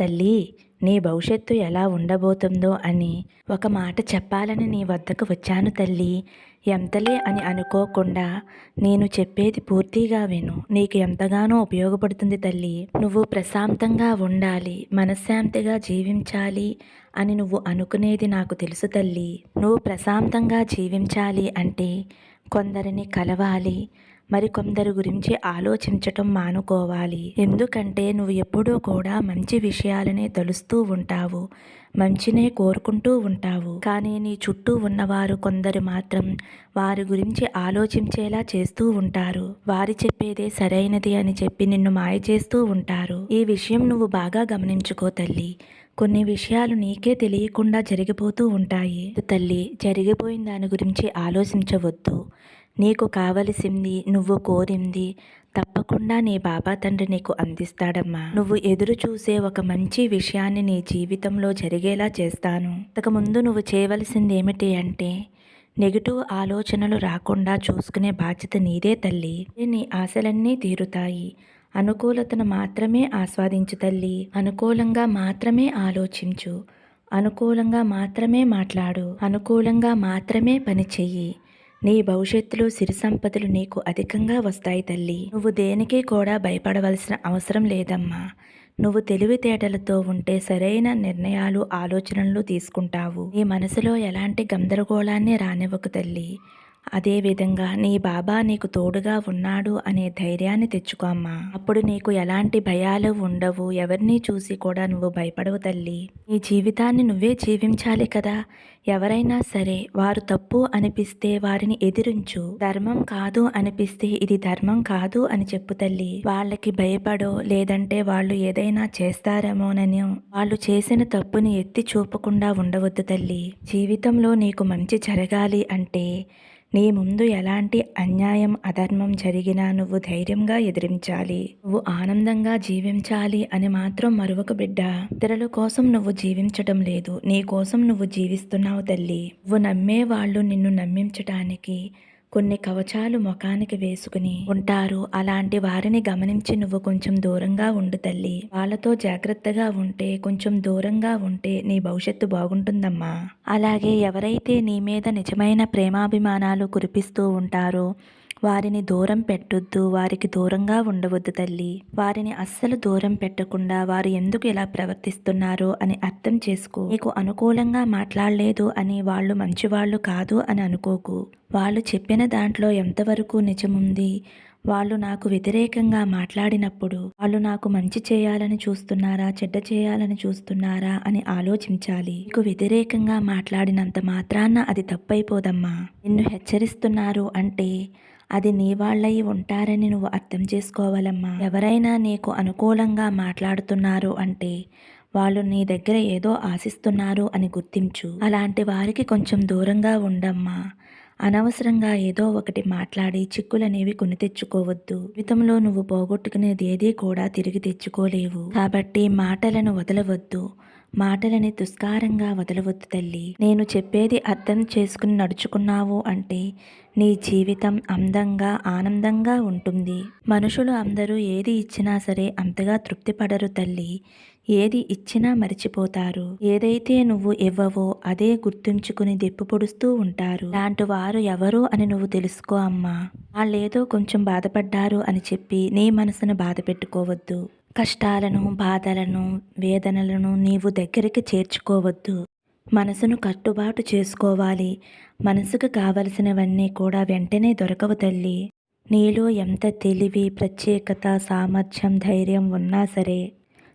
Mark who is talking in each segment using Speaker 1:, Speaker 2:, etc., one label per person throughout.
Speaker 1: తల్లి నీ భవిష్యత్తు ఎలా ఉండబోతుందో అని ఒక మాట చెప్పాలని నీ వద్దకు వచ్చాను తల్లి. ఎంతలే అని అనుకోకుండా నేను చెప్పేది పూర్తిగా విను. నీకు ఎంతగానో ఉపయోగపడుతుంది తల్లి. నువ్వు ప్రశాంతంగా ఉండాలి మనశ్శాంతిగా జీవించాలి అని నువ్వు అనుకునేది నాకు తెలుసు తల్లి. నువ్వు ప్రశాంతంగా జీవించాలి అంటే కొందరిని కలవాలి మరికొందరి గురించి ఆలోచించటం మానుకోవాలి. ఎందుకంటే నువ్వు ఎప్పుడూ కూడా మంచి విషయాలనే తలుస్తూ ఉంటావు. మంచినే కోరుకుంటూ ఉంటావు. కానీ నీ చుట్టూ ఉన్నవారు కొందరు మాత్రం వారి గురించి ఆలోచించేలా చేస్తూ ఉంటారు. వారి చెప్పేదే సరైనది అని చెప్పి నిన్ను మాయ చేస్తూ ఉంటారు. ఈ విషయం నువ్వు బాగా గమనించుకో తల్లి. కొన్ని విషయాలు నీకే తెలియకుండా జరిగిపోతూ ఉంటాయి. తల్లి జరిగిపోయిన దాని గురించి ఆలోచించవద్దు. నీకు కావలసింది నువ్వు కోరింది. తప్పకుండా నీ బాబా తండ్రి నీకు అందిస్తాడమ్మా. నువ్వు ఎదురు చూసే ఒక మంచి విషయాన్ని నీ జీవితంలో జరిగేలా చేస్తాను. ముందు నువ్వు చేయవలసింది ఏమిటి అంటే నెగిటివ్ ఆలోచనలు రాకుండా చూసుకునే బాధ్యత నీదే తల్లి. నీ ఆశలన్నీ తీరుతాయి. అనుకూలతను మాత్రమే ఆస్వాదించు తల్లి. అనుకూలంగా మాత్రమే ఆలోచించు. అనుకూలంగా మాత్రమే మాట్లాడు. అనుకూలంగా మాత్రమే పని చెయ్యి. నీ భవిష్యత్తులో సిరి సంపదలు నీకు అధికంగా వస్తాయి తల్లి. నువ్వు దేనికి కూడా భయపడవలసిన అవసరం లేదమ్మా. నువ్వు తెలివితేటలతో ఉంటే సరైన నిర్ణయాలు ఆలోచనలు తీసుకుంటావు. నీ మనసులో ఎలాంటి గందరగోళాన్ని రానివ్వకు తల్లి. అదేవిధంగా నీ బాబా నీకు తోడుగా ఉన్నాడు అనే ధైర్యాన్ని తెచ్చుకో అమ్మా. అప్పుడు నీకు ఎలాంటి భయాలు ఉండవు. ఎవరిని చూసి కూడా నువ్వు భయపడవు తల్లి. నీ జీవితాన్ని నువ్వే జీవించాలి కదా. ఎవరైనా సరే వారు తప్పు అనిపిస్తే వారిని ఎదిరించు. ధర్మం కాదు అనిపిస్తే ఇది ధర్మం కాదు అని చెప్పు తల్లి. వాళ్ళకి భయపడో లేదంటే వాళ్ళు ఏదైనా చేస్తారేమోనని వాళ్ళు చేసిన తప్పుని ఎత్తి చూపకుండా ఉండవద్దు తల్లి. జీవితంలో నీకు మంచి జరగాలి అంటే నీ ముందు ఎలాంటి అన్యాయం అధర్మం జరిగినా నువ్వు ధైర్యంగా ఎదిరించాలి. నువ్వు ఆనందంగా జీవించాలి అని మాత్రం మరొక బిడ్డ. ఇతరుల కోసం నువ్వు జీవించటం లేదు. నీ కోసం నువ్వు జీవిస్తున్నావు తల్లి. నువ్వు నమ్మే వాళ్ళు నిన్ను నమ్మించటానికి కొన్ని కవచాలు ముఖానికి వేసుకుని ఉంటారు. అలాంటి వారిని గమనించి నువ్వు కొంచెం దూరంగా ఉండు తల్లి. వాళ్ళతో జాగ్రత్తగా ఉంటే కొంచెం దూరంగా ఉంటే నీ భవిష్యత్తు బాగుంటుందమ్మా. అలాగే ఎవరైతే నీ మీద నిజమైన ప్రేమాభిమానాలు కురిపిస్తూ ఉంటారో వారిని దూరం పెట్టొద్దు వారికి దూరంగా ఉండవద్దు తల్లి. వారిని అస్సలు దూరం పెట్టకుండా వారు ఎందుకు ఇలా ప్రవర్తిస్తున్నారో అని అర్థం చేసుకో. నీకు అనుకూలంగా మాట్లాడలేదు అని వాళ్ళు మంచివాళ్ళు కాదు అని అనుకోకు. వాళ్ళు చెప్పిన దాంట్లో ఎంతవరకు నిజముంది? వాళ్ళు నాకు వ్యతిరేకంగా మాట్లాడినప్పుడు వాళ్ళు నాకు మంచి చేయాలని చూస్తున్నారా చెడ్డ చేయాలని చూస్తున్నారా అని ఆలోచించాలి. నీకు వ్యతిరేకంగా మాట్లాడినంత మాత్రాన అది తప్పైపోదమ్మా. నిన్ను హెచ్చరిస్తున్నారు అంటే అది నీ వాళ్ళయి ఉంటారని నువ్వు అర్థం చేసుకోవాలమ్మా. ఎవరైనా నీకు అనుకూలంగా మాట్లాడుతున్నారు అంటే వాళ్ళు నీ దగ్గర ఏదో ఆశిస్తున్నారు అని గుర్తించు. అలాంటి వారికి కొంచెం దూరంగా ఉండమ్మా. అనవసరంగా ఏదో ఒకటి మాట్లాడి చిక్కులనేవి కొని తెచ్చుకోవద్దు. జీవితంలో నువ్వు పోగొట్టుకునేది ఏదీ కూడా తిరిగి తెచ్చుకోలేవు. కాబట్టి మాటలను వదలవద్దు. మాటలని దుష్కారంగా వదలవద్దు తల్లి. నేను చెప్పేది అర్థం చేసుకుని నడుచుకున్నావు అంటే నీ జీవితం అందంగా ఆనందంగా ఉంటుంది. మనుషులు అందరూ ఏది ఇచ్చినా సరే అంతగా తృప్తిపడరు తల్లి. ఏది ఇచ్చినా మరిచిపోతారు. ఏదైతే నువ్వు ఇవ్వవో అదే గుర్తుంచుకుని దెప్పు పొడుస్తూ ఉంటారు. లాంటి వారు ఎవరు అని నువ్వు తెలుసుకో అమ్మా. వాళ్ళేదో కొంచెం బాధపడ్డారు అని చెప్పి నీ మనసును బాధ పెట్టుకోవద్దు. కష్టాలను బాధలను వేదనలను నీవు దగ్గరికి చేర్చుకోవద్దు. మనసును కట్టుబాటు చేసుకోవాలి. మనసుకు కావలసినవన్నీ కూడా వెంటనే దొరకవు తల్లి. నీలో ఎంత తెలివి ప్రత్యేకత సామర్థ్యం ధైర్యం ఉన్నా సరే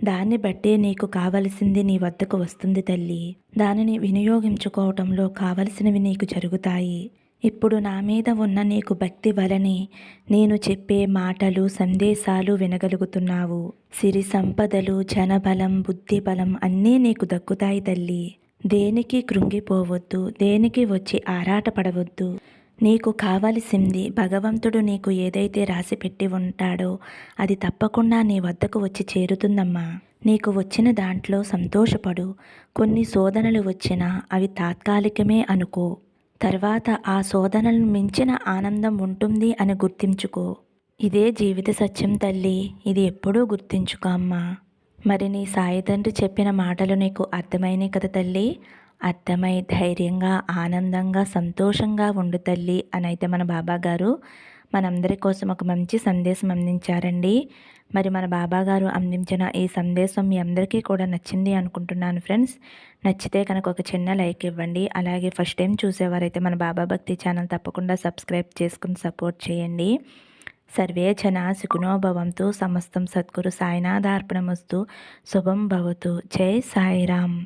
Speaker 1: దాన్ని బట్టే నీకు కావలసింది నీ వద్దకు వస్తుంది తల్లి. దానిని వినియోగించుకోవటంలో కావలసినవి నీకు జరుగుతాయి. ఇప్పుడు నా మీద ఉన్న నీకు భక్తి వలనే నేను చెప్పే మాటలు సందేశాలు వినగలుగుతున్నావు. సిరి సంపదలు జనబలం బుద్ధిబలం అన్నీ నీకు దక్కుతాయి తల్లి. దేనికి కృంగిపోవద్దు దేనికి వచ్చి ఆరాటపడవద్దు. నీకు కావలసింది భగవంతుడు నీకు ఏదైతే రాసి పెట్టి ఉంటాడో అది తప్పకుండా నీ వద్దకు వచ్చి చేరుతుందమ్మా. నీకు వచ్చిన దాంట్లో సంతోషపడు. కొన్ని శోధనలు వచ్చినా అవి తాత్కాలికమే అనుకో. తర్వాత ఆ శోధనలను మించిన ఆనందం ఉంటుంది అని గుర్తించుకో. ఇదే జీవిత సత్యం తల్లి. ఇది ఎప్పుడూ గుర్తించుకో అమ్మా. మరి నీ సాయి తండ్రి చెప్పిన మాటలు నీకు అర్థమైనే కదా తల్లి? అర్థమై ధైర్యంగా ఆనందంగా సంతోషంగా ఉండు తల్లి అని అయితే మన బాబా గారు మనందరి కోసం ఒక మంచి సందేశం అందించారండి. మరి మన బాబా గారు అందించిన ఈ సందేశం మీ అందరికీ కూడా నచ్చింది అనుకుంటున్నాను ఫ్రెండ్స్. నచ్చితే కనుక ఒక చిన్న లైక్ ఇవ్వండి. అలాగే ఫస్ట్ టైం చూసేవారైతే మన బాబా భక్తి ఛానల్ తప్పకుండా సబ్స్క్రైబ్ చేసుకుని సపోర్ట్ చేయండి. సర్వే జన సుఖినో భవంతు. సమస్తం సద్గురు సాయినాథార్పణమస్తు. శుభం భవతు. జై సాయిరామ్.